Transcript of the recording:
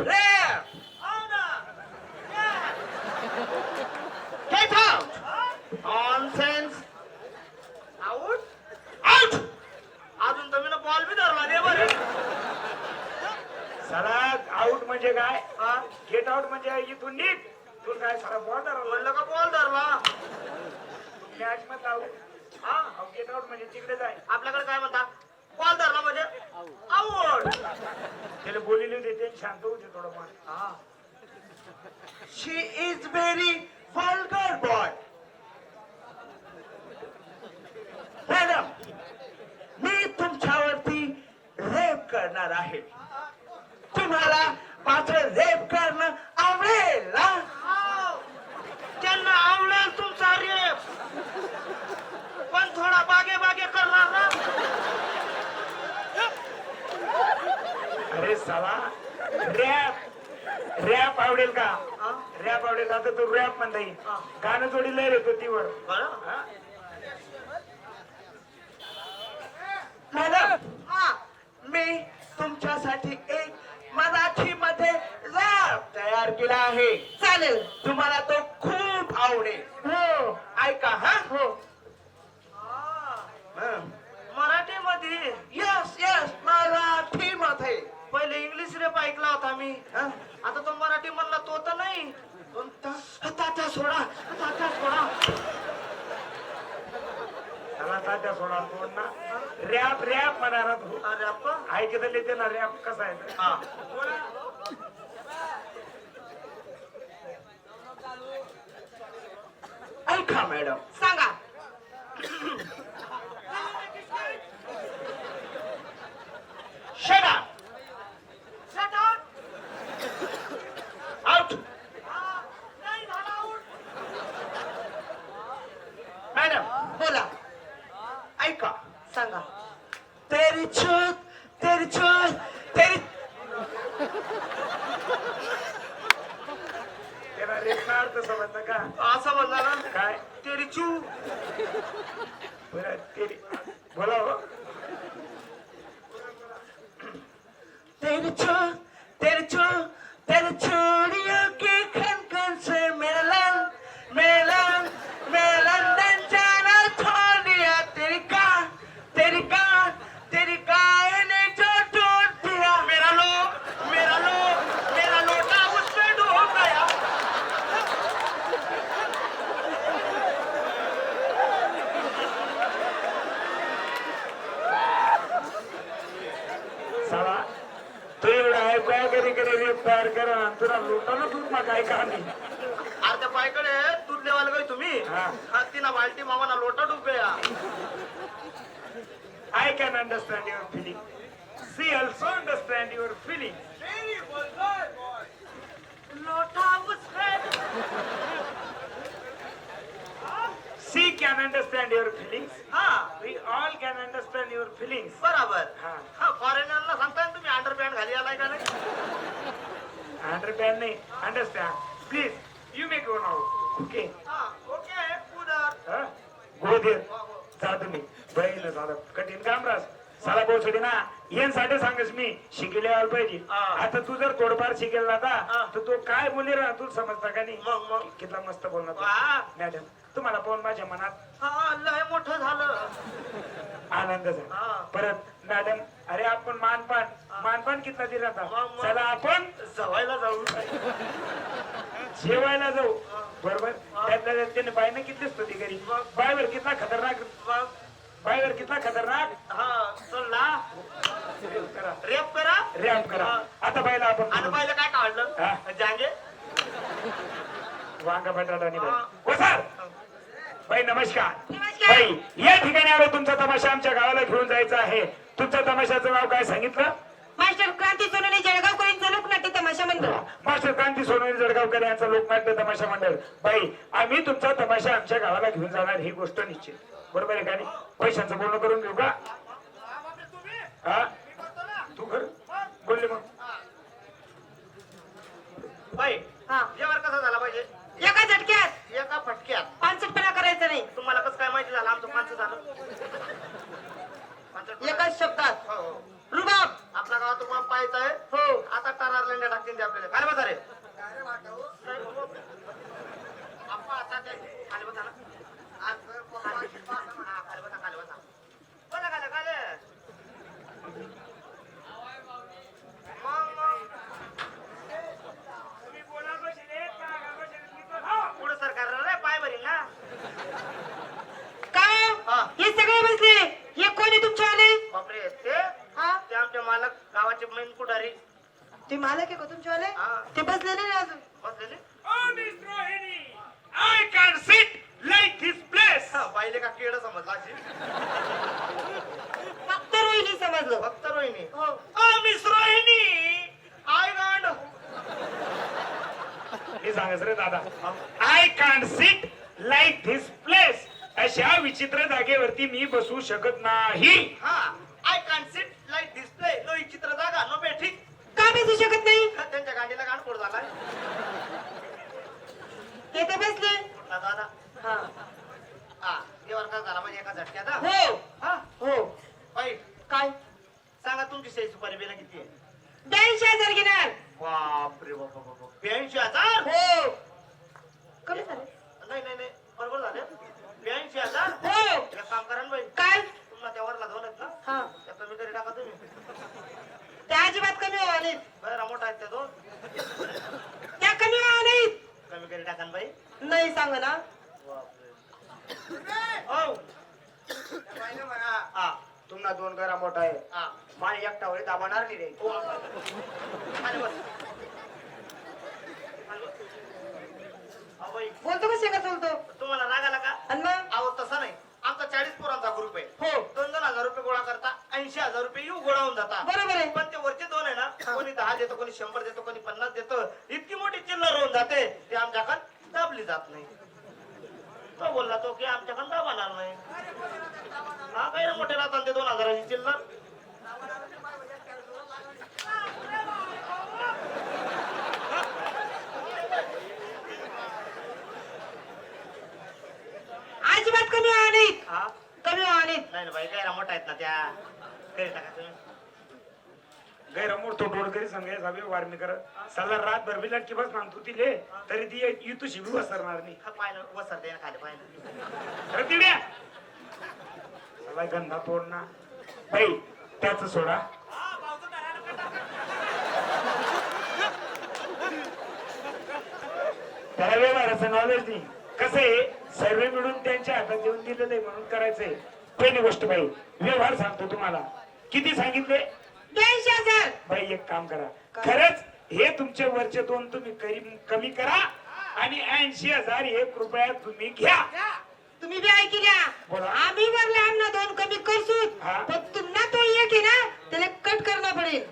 Rap Get out! Nonsense! Out? Out! अजून तुम्ही ball बी धरला नाही बरं. साला आउट म्हणजे काय? गेट आउट म्हणजे इथून निघ तू काय सारा बॉल म्हणलं का बॉल धरला? मॅच आउट हा? गेट आउट म्हणजे तिकडे जाय. आपल्याकडे काय म्हणता? बॉल धरला म्हणजे? आउट त्याला बोलिले होते ते शांत होते थोडंफार. She is very vulgar boy madam मी तुमच्यावरती रेप करणार आहे तुम्हाला माझं रेप करणं आवडेल ना त्यांना आवडेल तुमचा रेप पण थोडा बागे बागे करणार ना अरे साला रॅप रॅप आवडेल का? हा? रॅप आवडेल आता तू रॅप म्हणता येईल. गाणं जोडी लय रे वर बरं? हा? मॅडम मी तुमच्यासाठी एक मराठी मध्ये रॅप तयार केला आहे. चालेल. तुम्हाला तो खूप आवडेल. हो. ऐका हा? हो. मराठी मध्ये यस यस मराठी मध्ये पहिले इंग्लिश रेप ऐकला होता मी. आता तो मराठी म्हणला तो तर नाही. कोणता? तात्या सोडा. तात्या सोडा. त्याला तात्या सोडा सोड ना? रॅप रॅप म्हणा ना तू. अरे आपण ऐकत येते ना रॅप कसा आहे? ते. हा. ऐका मॅडम. सांगा Shut up! Shut up! Out! Madam बोला ऐका सांगा तेरी छूत तेरी छूत तेरी त्याला रेप अर्थ का असं म्हणला ना काय तेरी चू बरं ते बोला हो तेरी छू तेरी छू तेरी चूड़ियों की खन खन से मिलन मिलन मिलन दिन जाना छोड़ दिया तेरी का तेरी का तेरी काय ने जो टूट दिया मेरा लो मेरा लो मेरा लोटा उसमें डूब गया साला तू एवढा आहे काय कधी कधी रेप तयार करा आणि तुला लोटानं दूध मग काय का नाही अर्ध्या पायकडे दूध देवाला गई तुम्ही हा. हत्तीना बाल्टी मामाना लोटा डूब गया I can understand your feeling. She also understand your feeling. लोटा उसमें She can understand your feelings. हा We all can understand your feelings. बराबर हा. हा फॉरेनरला सांगताय ना तुम्ही अंडरपॅन्ट घाली आलाय का नाही Understand. Please, you may go now. Okay. हा ओके हा? Go there. जा तुम्ही बहीण झालं कठीण काम रास साला पोहोचली ना यांसाठी सांगस मी शिकले आलं पाहिजे हा. आता तू जर थोडंफार शिकेल ना हा. आता तर तो काय बोले ना तू समजता का नाही कितला मस्त बोलणार तू. वा मॅडम तुम्हाला पाहून माझ्या मनात लय मोठं झालं आनंद झाला हा. परत मॅडम अरे आपण मानपान मानपान कितना दिला होता मग. चला आपण जवायला जाऊ. जेवायला जाऊ. बरोबर? त्यातल्या त्यात त्याने बायनं किती स्तुती करी मग. बायवर कितना खतरनाक? मग बायवर कितना खतरनाक? हा चला करा रेप करा. रॅम करा. आता बायला आणि आपण पहिलं काय हा. काढलं जांगे. वांगा बटाटा आणि हा. वसार बाई नमस्कार. नमस्कार. बाई या ठिकाणी आलो तुमचा तमाशा आमच्या गावाला घेऊन जायचा आहे. तुमच्या तमाशाचं नाव काय सांगितलं? मास्टर क्रांती सोनवणे जळगावकरांचं लोकनाट्य तमाशा मंडळ. मास्टर क्रांती सोनवणे जळगावकर यांचा लोकनाट्य तमाशा मंडळ. बाई आम्ही तुमचा तमाशा आमच्या गावाला घेऊन जाणार ही गोष्ट निश्चित. बरोबर आहे का नाही? पैशांचं बोलणं करून घेऊ का? हा? तू कर बोलले मग. बाई हा. जेवण कसं झाला पाहिजे? एका झटक्यात. एका फटक्यात. पानसटपणा करायचा नाही. तुम्हाला कसं काय माहिती झालं? आमचं पाच झालं. एकाच शब्दात हो, हो. रुबाब आपल्या गावात तुम्हाला पाहायचं आहे हो. आता टरार लेंड्या टाकतील ते आपल्याला. काय बसा रे आता ते खाली बसा ना. आज खाली बसा, हा, खाली बसा, खाली बसा. बसा खाली, खाली. मग, मग. तुम्ही बोला बसेल आहेत का? आगा बसेल आहेत? मी तर हो. पुढं सरकार रे पाय भरील ना काय हा. हे सगळे बसले हे कोणी तुमचे आले बापरे ते हा ते आमचे मालक गावाचे मेन पुढारी ते मालक आहे का तुमचे हा. ते बसलेले नाही अजून? बसलेले? Oh, Miss Rohini, I can sit like this place. हा, पाहिले का केड समजला अशी? फक्त रोहिणी समजलं. फक्त रोहिणी. हो. ओ मिस रोहिणी आय गांड मी सांगस रे दादा. I can't sit like this place अशा विचित्र जागेवरती मी बसू शकत नाही. हा I can sit like display no चित्र जागा नो बेठी का बसू शकत नाही त्यांच्या गाडीला गाण फोड झाला ते तर बसले हा. देवर का झाला? म्हणजे एका झटक्यात हा? हो. हा? हो. वाईट काय? सांगा तुमची सही सुपारी बिल किती आहे? ब्याऐंशी हजार घेणार. बापरे बाबा बाबा ब्याऐंशी हजार? हो. कमी झाले. नाही नाही नाही. बरोबर झाले. ब्याऐंशी हजार? हो. एक काम करा ना बाई. काय? तुम्हाला त्यावरला दोन आहेत ना हा? त्या कमी तरी टाका तुम्ही. त्या कमी नाहीत बरं मोठा आहेत त्या दोन? त्या कमी नाहीत. कमी करी टाका ना बाई. नाही सांग ना. हो. हा तुम्हाला दोन घरा मोठा आहे. हा. माने एकटा वळी दाबाणार नाही रे. हो. बोलतो कसे का बोलतो? तुम्हाला राग आला का? आणि मग? अहो तसा नाही. आमचा चाळीस पोरांचा ग्रुप आहे. हो. दोन दोन हजार रुपये गोळा करता. ऐंशी हजार रुपये येऊ गोळा होऊन जाता. बरोबर आहे. पण ते वरचे दोन आहे ना कोणी दहा देतो कोणी शंभर देतो कोणी पन्नास देतो इतकी मोठी चिल्लर होऊन जाते. ते आमच्याकडे दाबली जात नाही. तो बोलला तो की आमच्याकडे दाबणार नाही. हा काय रे मोठे राहतात ते दोन हजाराची चिल्लर? अजिबात कमी हा? कमी नाहीत. नाही बाई काय मोठा आहेत ना त्या? करी तुम्ही गैरमोड तो डोडकरी संघ सभे वारमी करत. सल्ला रात भरबिला की बस मानतो तिले तरी ती इतू शिबी बसरणार नाही. पाय वसर दे ना खाली पाय ना अरे तिड्या! सला गंधा तोड ना बाई त्याच सोडा. त्याला व्यवहाराचं नॉलेज नाही. कसं आहे? सर्वे मिळून त्यांच्या हातात देऊन दिलेलं आहे म्हणून करायचंय. पहिली गोष्ट बाई व्यवहार सांगतो तुम्हाला. किती सांगितले? दोनशे हजार. भाई एक काम करा. खरंच हे तुमचे वरचे दोन तुम्ही कमी करा आणि ऐंशी हजार हे कृपया तुम्ही घ्या. तुम्ही बी ऐकल्या आम्ही भरले आमना दोन कमी करसूत पण तुम्हाला तो एक आहे ना त्याला कट करणं पडेल.